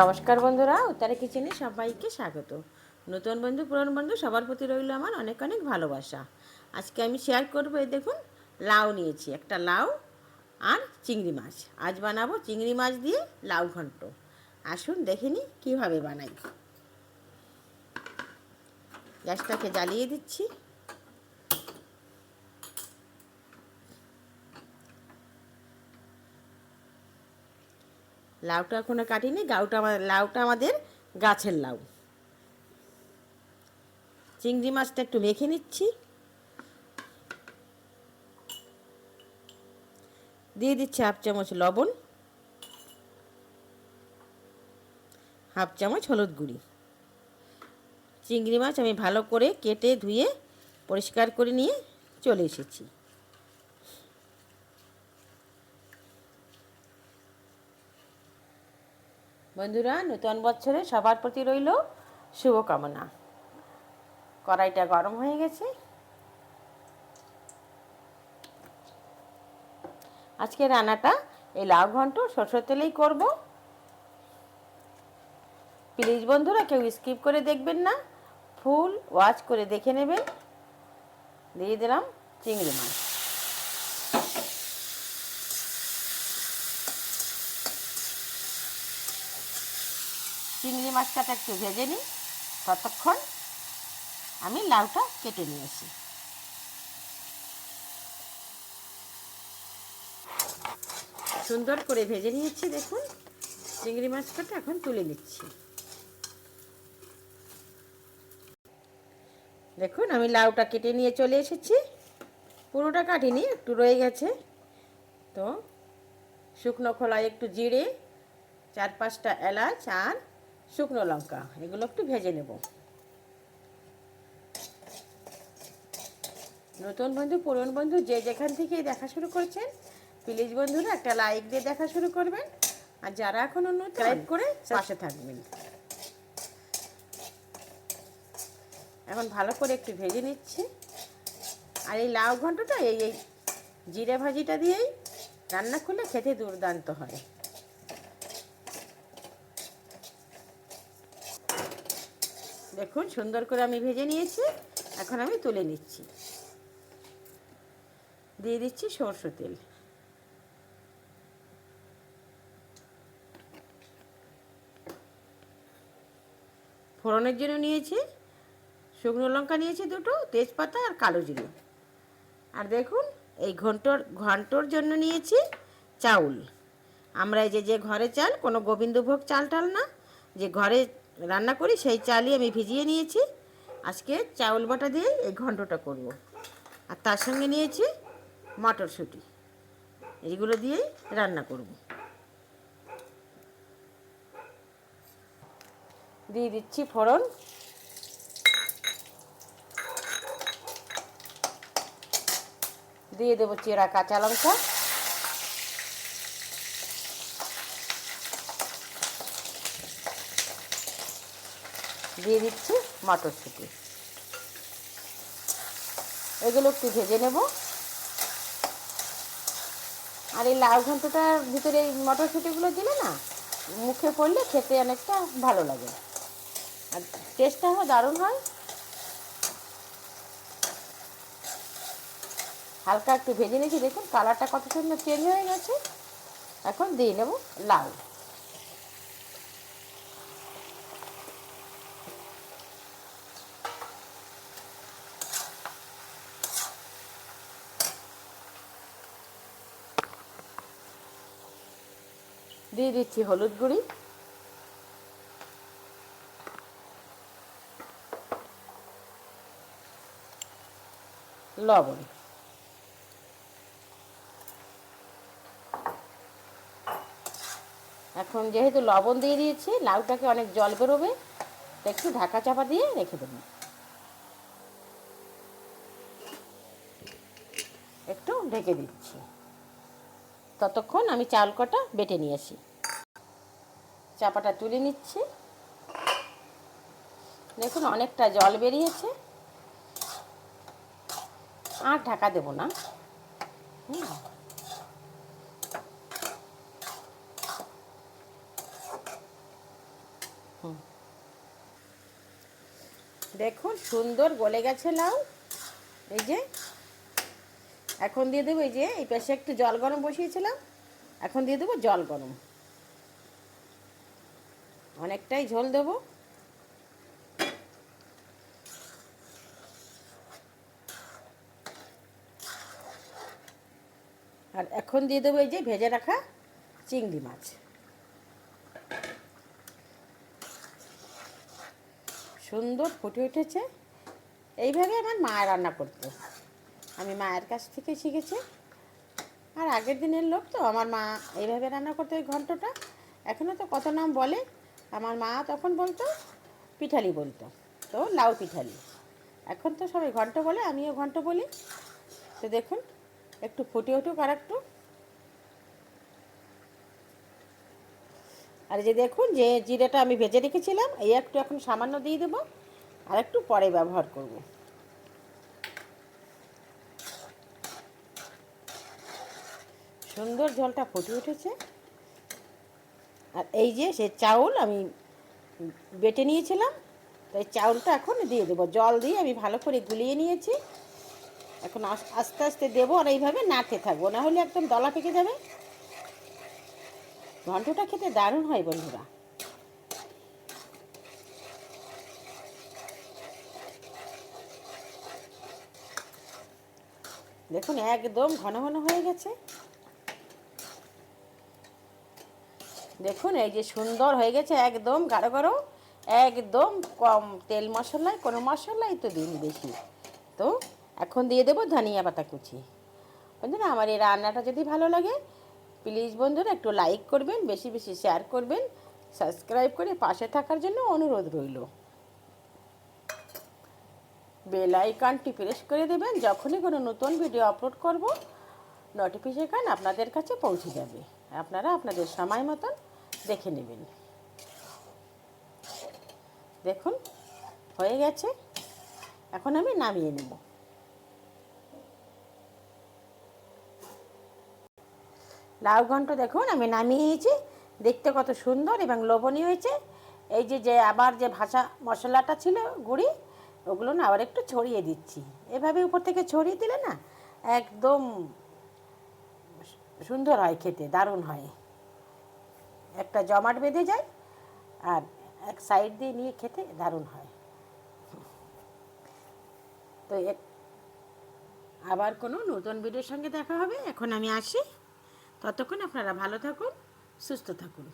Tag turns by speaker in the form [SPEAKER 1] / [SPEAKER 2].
[SPEAKER 1] নমস্কার বন্ধুরা, উত্তরে কিচেনে সবাইকে স্বাগত। নতুন বন্ধু, পুরনো বন্ধু, সবার প্রতি রইল আমার অনেক অনেক ভালোবাসা। আজকে আমি শেয়ার করব, এই দেখুন, লাউ নিয়েছি, একটা লাউ আর চিংড়ি মাছ। আজ বানাবো চিংড়ি মাছ দিয়ে লাউ ঘন্ট। আসুন, দেখে নিই কীভাবে বানাই। গ্যাসটাকে জ্বালিয়ে দিচ্ছি। লাউটা এখনও কাটিনি, গাউটা লাউটা আমাদের গাছের লাউ। চিংড়ি মাছটা একটু মেখে নিচ্ছি। দিয়ে দিচ্ছি হাফ চামচ লবণ, হাফ চামচ হলুদ গুঁড়ি। চিংড়ি মাছ আমি ভালো করে কেটে ধুয়ে পরিষ্কার করে নিয়ে চলে এসেছি। বন্ধুরা, নতুন বছরে সবার প্রতি রইল শুভকামনা। কড়াইটা গরম হয়ে গেছে। আজকে রান্নাটা এই লাউ ঘন্ট, সরষের তেলেই করব। প্লিজ বন্ধুরা, কেউ স্কিপ করে দেখবেন না। ফুল ওয়াচ করে দেখে নেবেন। দিয়ে দিলাম চিংড়ি মাছ। চিংড়ি মাছটাটা একটু ভেজে নিই। ততক্ষণ আমি লাউটা কেটে নিয়ে আসি সুন্দর করে ভেজে নিয়েছি, দেখুন। চিংড়ি মাছটাটা এখন তুলে নিচ্ছি। দেখুন, আমি লাউটা কেটে নিয়ে চলে এসেছি। পুরোটা কাটিনি, একটু রয়ে গেছে। তো শুকনো খোলায় একটু জিরে, চার পাঁচটা এলাচ আর শুকনো লঙ্কা এগুলো একটু ভেজে নেব। নতুন বন্ধু পুরন বন্ধু যে যেখান থেকে দেখা শুরু করছেন প্লিজ বন্ধুরা একটা লাইক দিয়ে দেখা শুরু করবেন। আর যারা এখন অন্য লাইক করে পাশে থাকবেন। এখন ভালো করে একটু ভেজে নিচ্ছি। আর এই লাউ ঘন্টটা এই এই জিরে ভাজিটা দিয়েই রান্না করলে খেতে দুর্দান্ত হয়। দেখুন, সুন্দর করে আমি ভেজে নিয়েছি। এখন আমি তুলে নিচ্ছি। দিয়ে দিচ্ছি সরষে তেল। ফোড়নের জন্য নিয়েছি, শুকনো লঙ্কা নিয়েছি দুটো, তেজপাতা আর কালো জিরে। আর দেখুন, এই ঘন্টর ঘন্টর জন্য নিয়েছি চাউল। আমরা এই যে যে ঘরে চাল, কোনো গোবিন্দভোগ চাল টাল না। যে ঘরে রান্না করি, সেই চালই আমি ভিজিয়ে নিয়েছি। আজকে চাউল বাটা দিয়ে এই ঘন্টটা করব। আর তার সঙ্গে নিয়েছি মটরশুঁটি। এইগুলো দিয়েই রান্না করব। দিয়ে দিচ্ছি ফোড়ন। দিয়ে দেবো চেরা কাঁচা লঙ্কা। দিয়ে দিচ্ছি মটরশুঁটি। এগুলো একটু ভেজে নেব। আর এই লাউ ঘন্টটার ভিতরে এই মটরশুঁটিগুলো দিলে না, মুখে পড়লে খেতে অনেকটা ভালো লাগে। আর টেস্টটাও দারুণ হয়। হালকা একটু ভেজে নিয়েছি, দেখুন কালারটা কত সুন্দর চেঞ্জ হয়ে গেছে। এখন দিয়ে নেব লাউ। দিয়ে দিচ্ছি হলুদ গুঁড়ি। লবণ। এখন যেহেতু লবণ দিয়ে দিয়েছি, লাউটাকে অনেক জল বেরোবে একটু ঢাকা চাপা দিয়ে রেখে দেবো। একটু ঢেকে দিচ্ছি। ততক্ষণ আমি চাল কটা বেটে নিয়ে আসি। চাপাটা তুলে নিচ্ছি। দেখুন, অনেকটা জল বেরিয়েছে। আর ঢাকা দেবো না। দেখুন, সুন্দর গলে গেছে লাউ। এই যে এখন দিয়ে দেবো এই যে, এই পাশে একটু জল গরম বসিয়েছিলাম। এখন দিয়ে দেবো জল গরম। অনেকটাই ঝোল দেবো। আর এখন দিয়ে দেবো এই যে ভেজে রাখা চিংড়ি মাছ। সুন্দর ফুটে উঠেছে। এইভাবে আমার মা রান্না করতো। আমি মায়ের কাছ থেকে শিখেছি। আর আগের দিনের লোক তো, আমার মা এইভাবে রান্না করতো এই ঘন্টটা। এখনও তো কত নাম বলে? আমার মা তখন বলতো, পিঠালি বলতো। তো লাউ পিঠালি। এখন তো সবাই ঘন্ট বলে, আমিও ঘন্ট বলি। তো দেখুন, একটু ফুটে উঠুক আর একটু। আর যে দেখুন, যে জিরেটা আমি ভেজে রেখেছিলাম, এই একটু এখন সামান্য দিয়ে দেবো। আর একটু পরে ব্যবহার করব। সুন্দর জলটা ফুটে উঠেছে। আর এই যে সে চাউল আমি বেটে নিয়েছিলাম তো এই চাউলটা এখন দিয়ে দেবো। জল দিয়ে আমি ভালো করে গুলিয়ে নিয়েছি। এখন আস- আস্তে আস্তে দেবো আর এইভাবে নাড়তে থাকব। না হলে একদম দলা পেকে যাবে। ঘন্টটা খেতে দারুণ হয় বন্ধুরা। দেখুন, একদম ঘন ঘন হয়ে গেছে। দেখুন, এই যে সুন্দর হয়ে গেছে, একদম গাঢ় গাঢ়, একদম কম তেল মশলায়, কোনো মশলাই তো দিন বেশি। তো এখন দিয়ে দেবো ধনিয়া পাতা কুচি। বন্ধুরা, আমার এই রান্নাটা যদি ভালো লাগে প্লিজ বন্ধুরা একটু লাইক করবেন, বেশি বেশি শেয়ার করবেন সাবস্ক্রাইব করে পাশে থাকার জন্য অনুরোধ রইল। বেল আইকনটি প্রেস করে দেবেন, যখনই কোনো নতুন ভিডিও আপলোড করব নোটিফিকেশান আপনাদের কাছে পৌঁছে যাবে। আপনারা আপনাদের সময় মতন দেখে নেবেন। দেখুন, হয়ে গেছে। এখন আমি নামিয়ে নেব। লাউ ঘন্ট দেখুন, আমি নামিয়ে নিয়েছি দেখতে কত সুন্দর এবং লোভনীয় হয়েছে। এই যে যে আবার যে ভাষা মশলাটা ছিল, গুঁড়ি, ওগুলো না আবার একটু ছড়িয়ে দিচ্ছি। এভাবে উপর থেকে ছড়িয়ে দিলে না, একদম সুন্দর হয় খেতে, দারুণ হয়। একটা জমাট বেঁধে যায় আর এক সাইড দিয়ে নিয়ে খেতে দারুণ হয়। তো আবার কোনো নতুন ভিডিওর সঙ্গে দেখা হবে। এখন আমি আসি। ততক্ষণ আপনারা ভালো থাকুন, সুস্থ থাকুন।